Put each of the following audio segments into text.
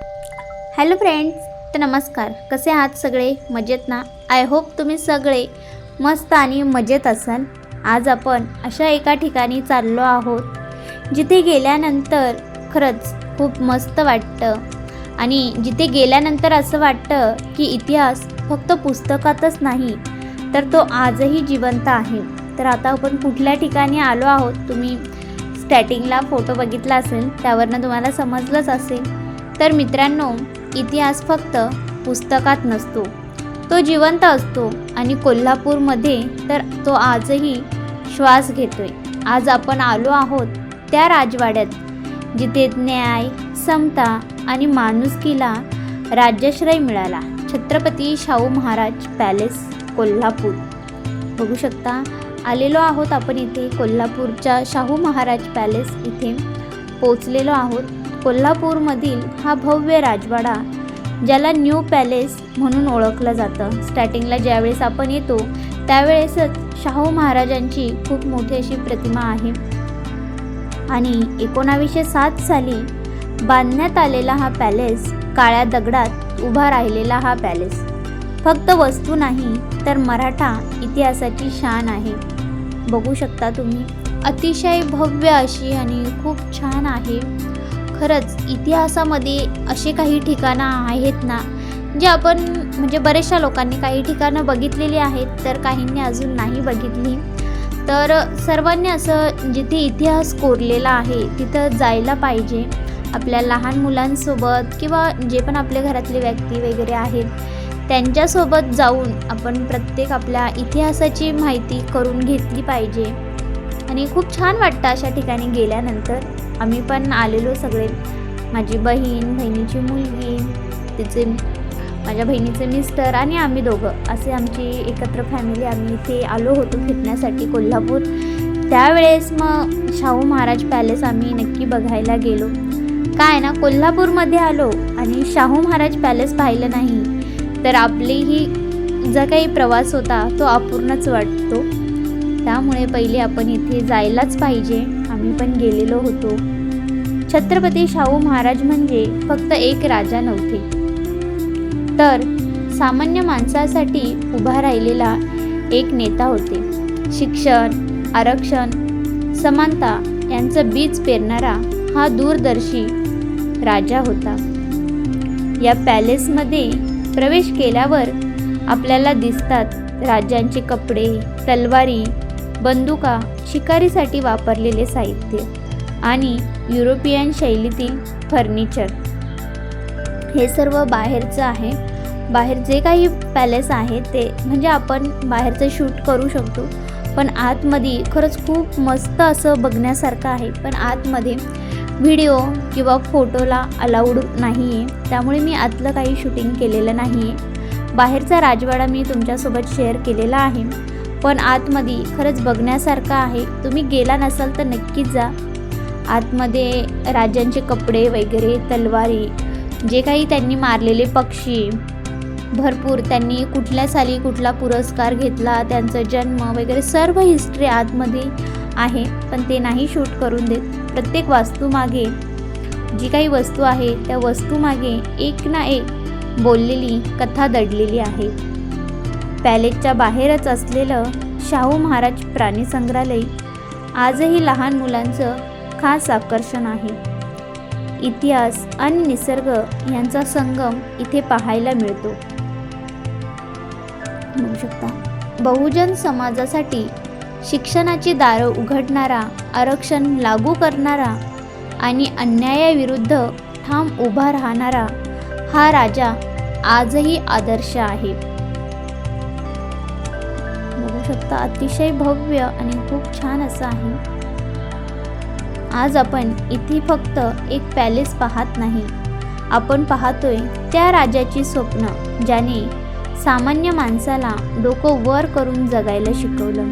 Hello friends तर नमस्कार. कसे आहात सगळे? मजेत ना? आय होप तुम्ही सगळे मस्त आणि मजेत असाल. आज आपण अशा एका ठिकाणी चाललो आहोत जिथे गेल्यानंतर खरंच खूप मस्त वाटतं. आणि जिथे गेल्यानंतर असं वाटतं की इतिहास फक्त पुस्तकातच नाही तर तो आजही जिवंत आहे. तर आता आपण कुठल्या ठिकाणी आलो आहोत? तुम्ही स्टॅटिंगला फोटो बघितला असेल त्यावरनं तुम्हाला समजलंच असेल. तर मित्रांनो इतिहास फक्त पुस्तकात नसतो. तो जिवंत असतो आणि कोल्हापूरमध्ये तर तो आजही श्वास घेतोय. आज आपण आलो आहोत त्या राजवाड्यात जिथे न्याय समता आणि माणुसकीला राज्याश्रय मिळाला. छत्रपती शाहू महाराज पॅलेस कोल्हापूर. बघू शकता आलेलो आहोत आपण इथे कोल्हापूरच्या शाहू महाराज पॅलेस इथे. पोचलेलो आहोत. कोल्हापूरमधील हा भव्य राजवाडा ज्याला न्यू पॅलेस म्हणून ओळखलं जातं. स्टार्टिंगला ज्यावेळेस आपण येतो त्यावेळेसच शाहू महाराजांची खूप मोठी अशी प्रतिमा आहे. आणि एकोणावीसशे सात साली बांधण्यात आलेला हा पॅलेस काळ्या दगडात उभा राहिलेला हा पॅलेस. फक्त वस्तू नाही तर मराठा इतिहासाची शान आहे. बघू शकता तुम्ही. अतिशय भव्य अशी आणि खूप छान आहे. खरंच इतिहासामध्ये असे काही ठिकाणं आहेत ना जे आपण म्हणजे बऱ्याचशा लोकांनी काही ठिकाणं बघितलेली आहेत तर काहींनी अजून नाही बघितली. तर सर्वांनी असं जिथे इतिहास कोरलेला आहे तिथं जायला पाहिजे. आपल्या लहान मुलांसोबत किंवा जे पण आपल्या घरातले व्यक्ती वगैरे आहेत त्यांच्यासोबत जाऊन आपण प्रत्येक आपल्या इतिहासाची माहिती करून घेतली पाहिजे. आणि खूप छान वाटतं अशा ठिकाणी गेल्यानंतर. आम्ही पण आलेलो सगळे. माझी बहीण बहिणीची मुलगी तिचे माझ्या बहिणीचे मिस्टर आणि आम्ही दोघं. असे आमची एकत्र फॅमिली आम्ही इथे आलो होतो फिरण्यासाठी कोल्हापूर. त्यावेळेस मग शाहू महाराज पॅलेस आम्ही नक्की बघायला गेलो. काय ना कोल्हापूरमध्ये आलो आणि शाहू महाराज पॅलेस पाहिलं नाही. तर आपलीही जो काही प्रवास होता तो अपूर्णच वाटतो. त्यामुळे पहिले आपण इथे जायलाच पाहिजे. आम्ही पण गेलेलो होतो. छत्रपती शाहू महाराज म्हणजे फक्त एक राजा नव्हते. तर सामान्य माणसासाठी उभा राहिलेला एक नेता होते. शिक्षण आरक्षण समानता यांचं बीज पेरणारा हा दूरदर्शी राजा होता. या पॅलेसमध्ये प्रवेश केल्यावर आपल्याला दिसतात राजांचे कपडे तलवारी बंदुका शिकारीसाठी वापरलेले साहित्य आणि युरोपियन शैलीतील फर्निचर. हे सर्व बाहेरचं आहे. बाहेर जे काही पॅलेस आहे ते म्हणजे आपण बाहेरचं शूट करू शकतो. पण आतमध्ये खरंच खूप मस्त असं बघण्यासारखं आहे. पण आतमध्ये व्हिडिओ किंवा फोटोला अलाउड नाही आहे त्यामुळे मी आतलं काही शूटिंग केलेलं नाही आहे बाहेरचा राजवाडा मी तुमच्यासोबत शेअर केलेला आहे. पण आतमध्ये खरंच बघण्यासारखं आहे. तुम्ही गेला नसाल तर नक्कीच जा. आतमध्ये राजांचे कपडे वगैरे तलवारी जे काही त्यांनी मारलेले पक्षी भरपूर त्यांनी कुठल्या साली कुठला पुरस्कार घेतला त्यांचा जन्म वगैरे सर्व हिस्ट्री आतमध्ये आहे. पण ते नाही शूट करून देत. प्रत्येक वास्तूमागे जी काही वस्तू आहे त्या वस्तूमागे एक ना एक बोललेली कथा दडलेली आहे. पॅलेसच्या बाहेरच असलेलं शाहू महाराज प्राणी संग्रहालय आजही लहान मुलांचं खास आकर्षण आहे. इतिहास आणि निसर्ग यांचा संगम इथे पाहायला मिळतो. म्हणू शकता. बहुजन समाजासाठी शिक्षणाची दारं उघडणारा आरक्षण लागू करणारा आणि अन्यायाविरुद्ध ठाम उभा राहणारा हा राजा आजही आदर्श आहे. शकता अतिशय भव्य आणि खूप छान असं आहे. आज आपण इथे फक्त एक पॅलेस पाहत नाही. आपण पाहतोय त्या राजाची स्वप्न ज्याने सामान्य माणसाला डोकं वर करून जगायला शिकवलं.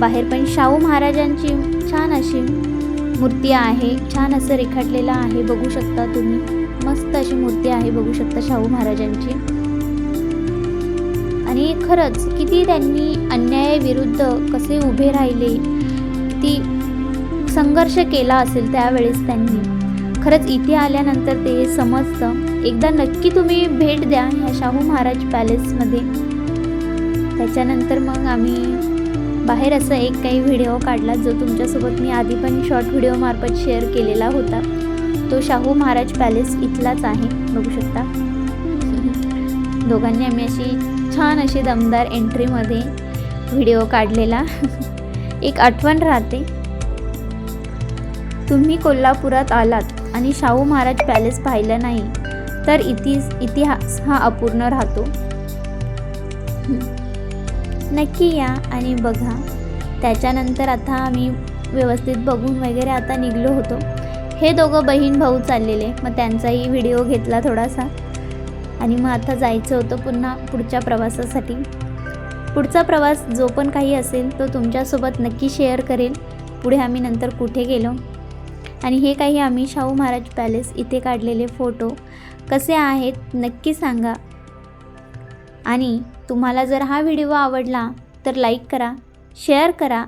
बाहेर पण शाहू महाराजांची छान अशी मूर्ती आहे छान असं रेखाटलेलं आहे. बघू शकता तुम्ही. मस्त अशी मूर्ती आहे बघू शकता शाहू महाराजांची. आणि खरंच किती त्यांनी अन्यायाविरुद्ध कसे उभे राहिले किती संघर्ष केला असेल त्यावेळेस त्यांनी. खरंच इथे आल्यानंतर ते समजतं. एकदा नक्की तुम्ही भेट द्या ह्या शाहू महाराज पॅलेसमध्ये. त्याच्यानंतर मग आम्ही बाहेर असं एक काही व्हिडिओ काढला जो तुमच्यासोबत मी आधी पण शॉर्ट व्हिडिओमार्फत शेअर केलेला होता. तो शाहू महाराज पॅलेस इथलाच आहे बघू शकता. दोघांनी आम्ही अशी छान अशी दमदार एंट्रीमध्ये व्हिडिओ काढलेला. एक आठवण राहते. तुम्ही कोल्हापुरात आलात आणि शाहू महाराज पॅलेस पाहिलं नाही तर इतिस इतिहास हा अपूर्ण राहतो. नक्की या आणि बघा. त्याच्यानंतर आता आम्ही व्यवस्थित बघून वगैरे आता निघलो होतो. हे दोघं बहीण भाऊ चाललेले मग त्यांचाही व्हिडिओ घेतला थोडासा. आणि मग आता जायचं होतं पुन्हा पुढच्या प्रवासासाठी. पुढचा प्रवास जो पण काही असेल तो तुमच्यासोबत नक्की शेअर करेल. पुढे आम्ही नंतर कुठे गेलो. आणि हे काही आम्ही शाहू महाराज पॅलेस इथे काढलेले फोटो. कसे आहेत नक्की सांगा. आणि तुम्हाला जर हा व्हिडिओ आवडला तर लाईक करा शेअर करा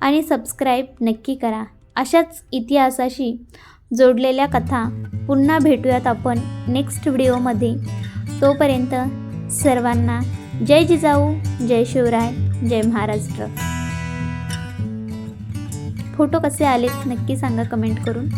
आणि सबस्क्राईब नक्की करा. अशाच इतिहासाशी जोडलेल्या कथा पुन्हा भेटूयात आपण नेक्स्ट व्हिडिओमध्ये. तोपर्यंत सर्वांना जय जिजाऊ जय शिवराय जय महाराष्ट्र. फोटो कसे आलेत नक्की सांगा कमेंट करून.